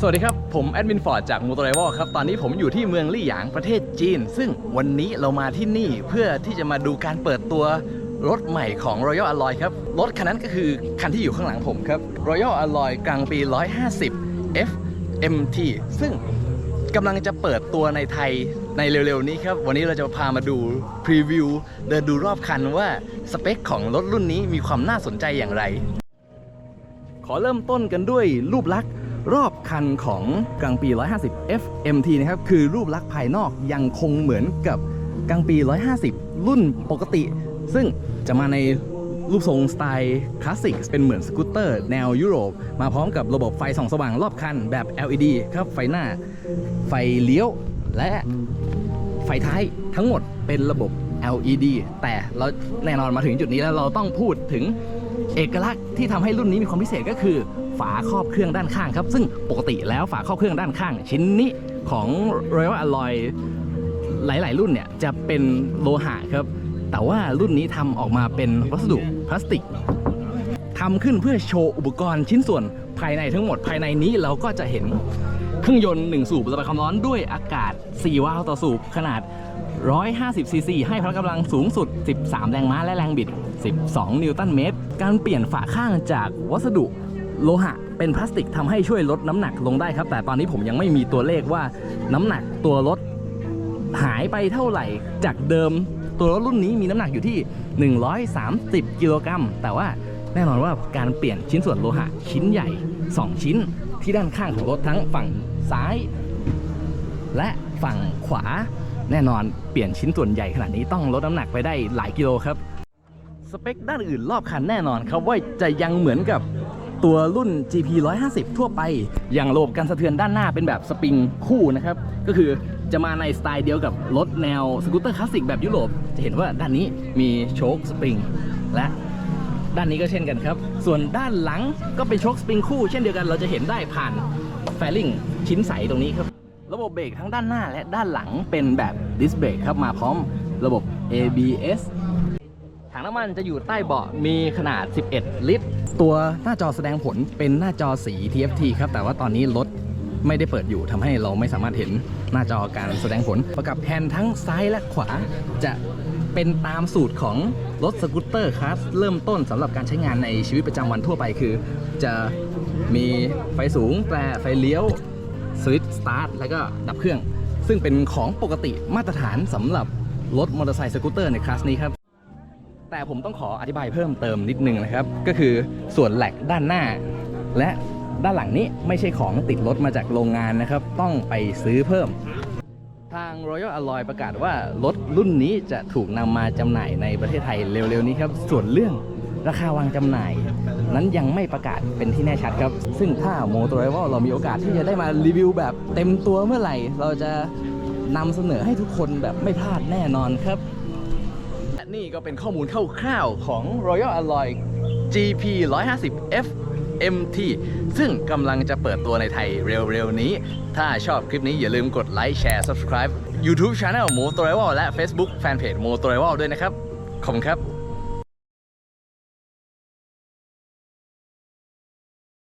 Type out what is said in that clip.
สวัสดีครับ ผมแอดมินฟอร์ดจากมูตไรวอครับ ตอนนี้ผมอยู่ที่เมืองลี่หยางประเทศจีน ซึ่งวันนี้เรามาที่นี่เพื่อที่จะมาดูการเปิดตัวรถใหม่ของ Royal Alloy ครับ รถคันนั้นก็คือคันที่อยู่ข้างหลังผมครับ Royal Alloy กลางปี 150 FMT ซึ่งกำลังจะเปิดตัวในไทยในเร็วๆนี้ครับ วันนี้เราจะพามาดูพรีวิวเดินดูรอบคันว่าสเปคของรถรุ่นนี้มีความน่าสนใจอย่างไร ขอเริ่มต้นกันด้วยรูปลักษณ์ รอบคันของกลางปี 150 FMT นะครับ คือรูปลักษณ์ภายนอกยังคงเหมือนกับกลางปี 150 รุ่นปกติ ซึ่งจะมาในรูปทรงสไตล์คลาสสิกเป็นเหมือนสกูตเตอร์แนวยุโรป มาพร้อมกับระบบไฟส่องสว่างรอบคันแบบ LED ครับไฟหน้า ไฟเลี้ยว และไฟท้ายทั้งหมดเป็นระบบ LED แต่เราแน่นอนมาถึงจุดนี้แล้วเราต้องพูดถึงเอกลักษณ์ที่ทำให้รุ่นนี้มีความพิเศษก็คือ ฝาครอบเครื่องด้านข้างครับ ซึ่งปกติแล้วฝาครอบเครื่องด้านข้าง ชิ้นนี้ของ Royal Alloy หลาย ๆ รุ่นเนี่ยจะเป็นโลหะครับ แต่ว่ารุ่นนี้ทำออกมาเป็นวัสดุพลาสติกทำขึ้นเพื่อโชว์อุปกรณ์ชิ้นส่วนภายในทั้งหมดภายในนี้เราก็จะเห็นเครื่องยนต์ 1 สูบระบายความร้อนด้วยอากาศ 4 วาล์วต่อสูบขนาด 150 ซีซี ให้พละกำลังสูงสุด 13 แรงม้าและแรงบิด 12 นิวตันเมตร การเปลี่ยนฝาข้างจากวัสดุ โลหะเป็นพลาสติกทำให้ช่วยลดน้ำหนักลงได้ครับ แต่ตอนนี้ผมยังไม่มีตัวเลขว่าน้ำหนักตัวรถหายไปเท่าไหร่จากเดิมตัวรถรุ่นนี้มีน้ำหนักอยู่ที่ 130 กิโลกรัม แต่ว่าแน่นอนว่าการเปลี่ยนชิ้นส่วนโลหะชิ้นใหญ่ 2 ชิ้นที่ด้านข้างของรถทั้งฝั่งซ้าย และฝั่งขวา แน่นอนเปลี่ยนชิ้นส่วนใหญ่ขนาดนี้ต้องลดน้ำหนักไปได้หลายกิโลครับ สเปคด้านอื่นรอบคันแน่นอนครับว่าจะยังเหมือนกับ ตัวรุ่น GP 150 ทั่วไป อย่างระบบการสะเทือนด้านหน้าเป็นแบบสปริงคู่นะครับ ก็คือจะมาในสไตล์เดียวกับรถแนวสกูตเตอร์คลาสสิกแบบยุโรป จะเห็นว่าด้านนี้มีโชคสปริงและด้านนี้ก็เช่นกันครับ ส่วนด้านหลังก็เป็นโชคสปริงคู่เช่นเดียวกันเราจะเห็นได้ผ่านแฟลิงชิ้นใสตรงนี้ครับ ระบบเบรกทั้งด้านหน้าและด้านหลังเป็นแบบดิสเบรกครับมาพร้อมระบบ ABS น้ำมันจะอยู่ใต้เบาะมีขนาด 11 ลิตร ตัวหน้าจอแสดงผลเป็นหน้าจอสี TFT ครับ แต่ว่าตอนนี้รถไม่ได้เปิดอยู่ทำให้เราไม่สามารถเห็นหน้าจอการแสดงผล ประกับแฮนด์ทั้งซ้ายและขวาจะเป็นตามสูตรของรถสกูตเตอร์คลาสเริ่มต้นสำหรับการใช้งานในชีวิตประจำวันทั่วไปคือ จะมีไฟสูงแตรไฟเลี้ยวสวิตช์สตาร์ทแล้วก็ดับเครื่อง ซึ่งเป็นของปกติมาตรฐานสำหรับรถมอเตอร์ไซค์สกูตเตอร์ในคลาสนี้ครับ แต่ผมต้องขออธิบายเพิ่มเติมนิดนึงนะครับ ก็คือส่วนแหลกด้านหน้า และด้านหลังนี้ไม่ใช่ของติดรถมาจากโรงงานนะครับ ต้องไปซื้อเพิ่ม ทาง Royal Alloy ประกาศว่ารถรุ่นนี้จะถูกนำมาจำหน่ายในประเทศไทยเร็วๆนี้ครับ ส่วนเรื่องราคาวางจำหน่าย นั้นยังไม่ประกาศเป็นที่แน่ชัดครับ ซึ่งถ้าโมโต r ร v a l เรามีโอกาสที่จะได้มารีวิวแบบเต็มตัวเมื่อไหร่ เราจะนำเสนอให้ทุกคนแบบไม่พลาดแน่นอนครับ นี่ก็เป็นข้อมูลคร่าวๆของ Royal Alloy GP 150 F MT ซึ่งกำลังจะเปิดตัวในไทยเร็วๆนี้ ถ้าชอบคลิปนี้อย่าลืมกดไลค์แชร์ subscribe YouTube Channel โมโต r ร v a l และ Facebook Fanpage โมโต r ร v a l ด้วยนะครับ ขอบคุณครับ